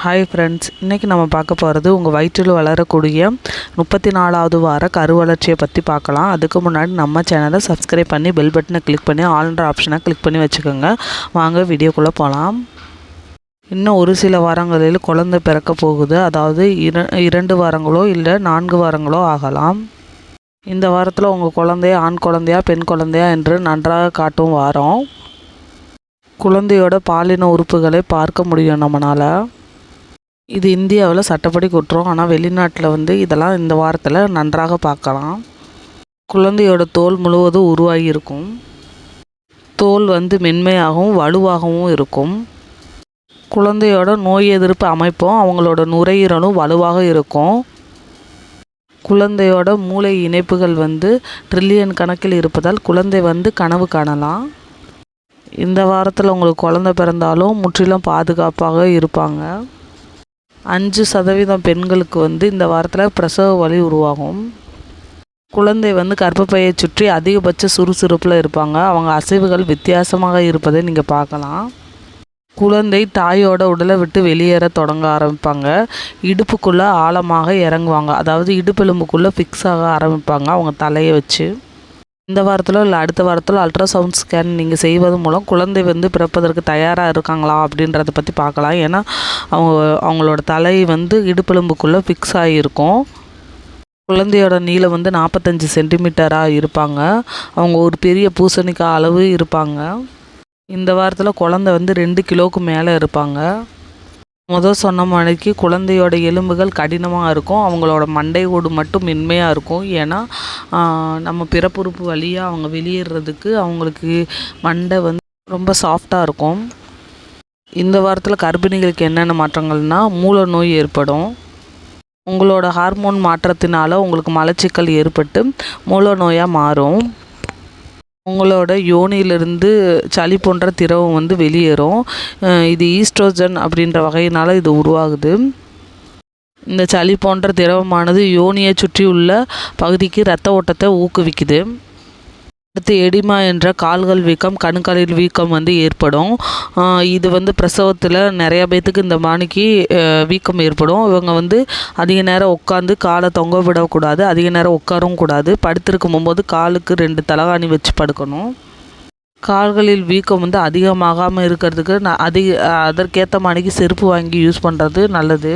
Hi friends இன்றைக்கி நம்ம பார்க்க போகிறது உங்கள் வயிற்றில் வளரக்கூடிய முப்பத்தி நாலாவது வார கருவளர்ச்சியை பற்றி பார்க்கலாம். அதுக்கு முன்னாடி நம்ம சேனலை சப்ஸ்கிரைப் பண்ணி பெல் பட்டனை கிளிக் பண்ணி ஆல்ன்ற ஆப்ஷனை கிளிக் பண்ணி வச்சுக்கோங்க. வாங்க வீடியோக்குள்ளே போகலாம் இன்னும் ஒரு சில வாரங்களில் குழந்தை பிறக்க போகுது. அதாவது இர இரண்டு வாரங்களோ இல்லை நான்கு வாரங்களோ ஆகலாம். இந்த வாரத்தில் உங்கள் குழந்தைய ஆண் குழந்தையா பெண் குழந்தையா என்று நன்றாக காட்டும் வாரம். குழந்தையோட பாலின உறுப்புகளை பார்க்க முடியும் நம்மளால் இது இந்தியாவில் சட்டப்படி குற்றம். ஆனால் வெளிநாட்டில் வந்து இதெல்லாம் இந்த வாரத்தில் நன்றாக பார்க்கலாம். குழந்தையோட தோல் முழுவதும் உருவாகி இருக்கும். தோல் வந்து மென்மையாகவும் வலுவாகவும் இருக்கும். குழந்தையோட நோய் எதிர்ப்பு அமைப்பும் அவங்களோட நுரையீரலும் வலுவாக இருக்கும். குழந்தையோட மூளை இணைப்புகள் வந்து ட்ரில்லியன் கணக்கில் இருப்பதால் குழந்தை வந்து கனவு காணலாம். இந்த வாரத்தில் உங்களுக்கு குழந்தை பிறந்தாலும் முற்றிலும் பாதுகாப்பாக இருப்பாங்க. அஞ்சு சதவீதம் பெண்களுக்கு வந்து இந்த வாரத்தில் பிரசவ வலி உருவாகும். குழந்தை வந்து கர்ப்பப்பையை சுற்றி அதிகபட்ச சுறுசுறுப்பில் இருப்பாங்க. அவங்க அசைவுகள் வித்தியாசமாக இருப்பதை நீங்கள் பார்க்கலாம். குழந்தை தாயோட உடலை விட்டு வெளியேற தொடங்க ஆரம்பிப்பாங்க. இடுப்புக்குள்ளே ஆழமாக இறங்குவாங்க. அதாவது இடுப்பெலும்புக்குள்ளே ஃபிக்ஸ் ஆக ஆரம்பிப்பாங்க. அவங்க தலையை வச்சு. இந்த வாரத்தில் இல்லை அடுத்த வாரத்தில் அல்ட்ராசவுண்ட் ஸ்கேன் நீங்கள் செய்வது மூலம் குழந்தை வந்து பிறப்பதற்கு தயாராக இருக்காங்களா அப்படின்றத பற்றி பார்க்கலாம். ஏன்னா அவங்க அவங்களோட தலை வந்து இடுப்பெலும்புக்குள்ளே ஃபிக்ஸ் ஆகியிருக்கும் குழந்தையோட நீளம் வந்து நாற்பத்தஞ்சு சென்டிமீட்டராக இருப்பாங்க. அவங்க ஒரு பெரிய பூசணிக்காய் அளவு இருப்பாங்க. இந்த வாரத்தில் குழந்தை வந்து ரெண்டு கிலோவுக்கு மேலே இருப்பாங்க. முதல் சொன்ன மணிக்கு குழந்தையோட எலும்புகள் கடினமாக இருக்கும். அவங்களோட மண்டை ஓடு மட்டும் மென்மையாக இருக்கும். ஏன்னா நம்ம பிறப்புறுப்பு வழியாக அவங்க வெளியேறதுக்கு அவங்களுக்கு மண்டை வந்து ரொம்ப சாஃப்டாக இருக்கும். இந்த வாரத்தில் கர்ப்பிணிகளுக்கு என்னென்ன மாற்றங்கள்னால் மூல நோய் ஏற்படும். உங்களோட ஹார்மோன் மாற்றத்தினால உங்களுக்கு மலச்சிக்கல் ஏற்பட்டு மூல நோயாக மாறும். உங்களோட யோனியிலிருந்து சளி போன்ற திரவம் வந்து வெளியேறும். இது ஈஸ்ட்ரோஜன் அப்படின்ற வகையினால் இது உருவாகுது. இந்த சளி போன்ற திரவமானது யோனியை சுற்றியுள்ள பகுதிக்கு இரத்த ஓட்டத்தை ஊக்குவிக்குது. அடுத்து எடிமா என்ற கால்கள் வீக்கம் கணுக்காலில் வீக்கம் வந்து ஏற்படும். இது வந்து பிரசவத்தில் நிறையா பேர்த்துக்கு இந்த மாணிக்கு வீக்கம் ஏற்படும். இவங்க வந்து அதிக நேரம் உட்காந்து காலை தொங்க விடக்கூடாது அதிக நேரம் உட்காரவும் கூடாது. படுத்திருக்கும் போது காலுக்கு ரெண்டு தலகாணி வச்சு படுக்கணும். கால்களில் வீக்கம் வந்து அதிகமாகாமல் இருக்கிறதுக்கு நான் அதிக அதற்கேற்ற மாணிக்கு செருப்பு வாங்கி யூஸ் பண்ணுறது நல்லது.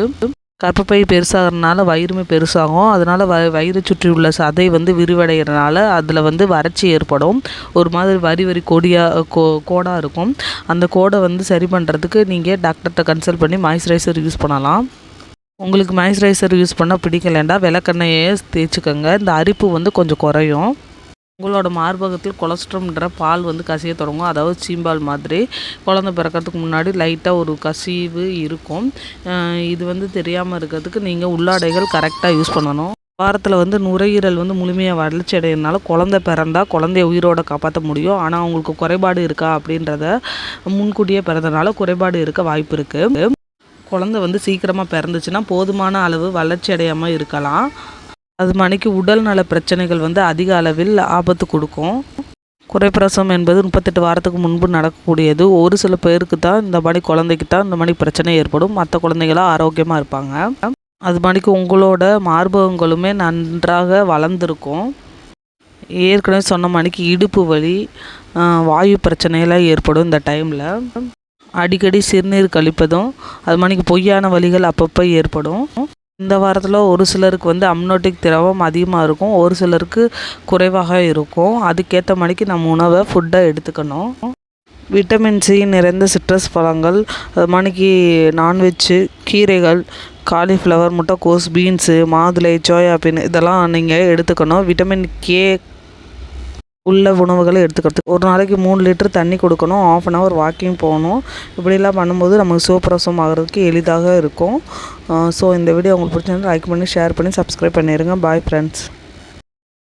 கர்ப்பப்பை பெருசாகிறதுனால வயிறுமே பெருசாகும். அதனால் வ வயிறு சுற்றி உள்ள சதை வந்து விரிவடைகிறனால அதில் வந்து வறட்சி ஏற்படும். ஒரு மாதிரி வரி வரி கொடியாக கோ கோடாக இருக்கும். அந்த கோடை வந்து சரி பண்ணுறதுக்கு நீங்கள் டாக்டர்கிட்ட கன்சல்ட் பண்ணி மாய்ஸ்சரைசர் யூஸ் பண்ணலாம். உங்களுக்கு மாய்ஸ்சரைசர் யூஸ் பண்ணால் பிடிக்கலண்டா விளக்கெண்ணெயே தேய்ச்சிக்கோங்க. இந்த அரிப்பு வந்து கொஞ்சம் குறையும். உங்களோட மார்பகத்தில் கொலஸ்ட்ரம்ன்ற பால் வந்து கசிய தொடங்கும். அதாவது சீம்பால் மாதிரி. குழந்த பிறக்கிறதுக்கு முன்னாடி லைட்டாக ஒரு கசிவு இருக்கும். இது வந்து தெரியாமல் இருக்கிறதுக்கு நீங்கள் உள்ளாடைகள் கரெக்டாக யூஸ் பண்ணணும். வாரத்தில் வந்து நுரையீரல் வந்து முழுமையாக வளர்ச்சி அடையிறதுனால குழந்த பிறந்தால் குழந்தைய உயிரோட காப்பாற்ற முடியும். ஆனால் அவங்களுக்கு குறைபாடு இருக்கா அப்படின்றத முன்கூட்டியே பிறந்தனால குறைபாடு இருக்க வாய்ப்பு இருக்குது குழந்த வந்து சீக்கிரமாக பிறந்துச்சுன்னா போதுமான அளவு வளர்ச்சி அடையாமல் இருக்கலாம். அது மணிக்கு உடல் நல பிரச்சனைகள் வந்து அதிக அளவில் ஆபத்து கொடுக்கும். குறைப்பிரசவம் என்பது முப்பத்தெட்டு வாரத்துக்கு முன்பு நடக்கக்கூடியது. ஒரு சில பேருக்கு தான் இந்த மாதிரி குழந்தைக்கு தான் இந்த மாதிரி பிரச்சனை ஏற்படும். மற்ற குழந்தைகளாக ஆரோக்கியமாக இருப்பாங்க. அது மாதிரிக்கு உங்களோட மார்பகங்களுமே நன்றாக வளர்ந்துருக்கும். ஏற்கனவே சொன்ன மணிக்கு இடுப்பு வலி வாயு பிரச்சனையெல்லாம் ஏற்படும் இந்த டைமில் அடிக்கடி சிறுநீர் கழிப்பதும் அது மணிக்கு பொய்யான வழிகள் அப்பப்போ ஏற்படும். இந்த வாரத்தில் ஒரு சிலருக்கு வந்து அம்னோட்டிக் திரவம் அதிகமாக இருக்கும் ஒரு சிலருக்கு குறைவாக இருக்கும். அதுக்கேற்ற மணிக்கு நம்ம உணவை ஃபுட்டை எடுத்துக்கணும். விட்டமின் சி நிறைந்த சிட்ரஸ் பழங்கள் அது மாதிரிக்கு நான்வெஜ்ஜு கீரைகள் காலிஃப்ளவர் முட்டைக்கோஸ் பீன்ஸு மாதுளை சோயாபீன் இதெல்லாம் நீங்கள் எடுத்துக்கணும். விட்டமின் கே உள்ள உணவுகளை எடுத்துக்கிறதுக்கு. ஒரு நாளைக்கு மூணு லிட்டர் தண்ணி கொடுக்கணும். ஆஃப் அன் ஹவர் வாக்கிங் போகணும். இப்படிலாம் பண்ணும்போது நமக்கு சுவப்பிரசவம் ஆகிறதுக்கு எளிதாக இருக்கும். ஸோ இந்த வீடியோ உங்களுக்கு பிடிச்சிருந்தா லைக் பண்ணி ஷேர் பண்ணி சப்ஸ்கிரைப் பண்ணிடுங்க பாய் ஃப்ரெண்ட்ஸ்